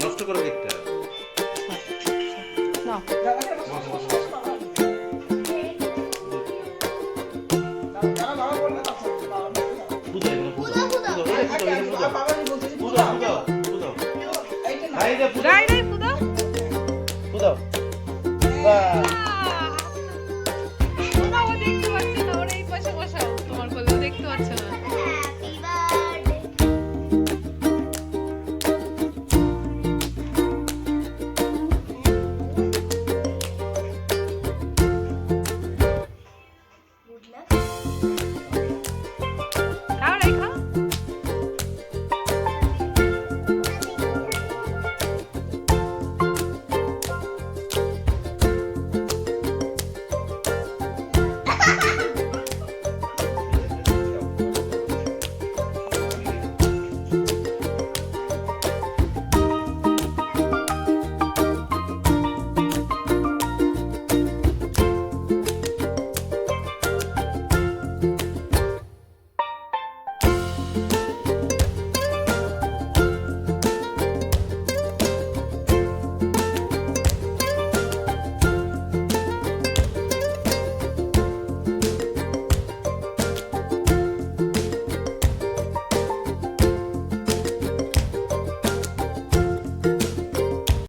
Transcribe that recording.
নষ্ট করে দেখতে হবে Bye. Bye.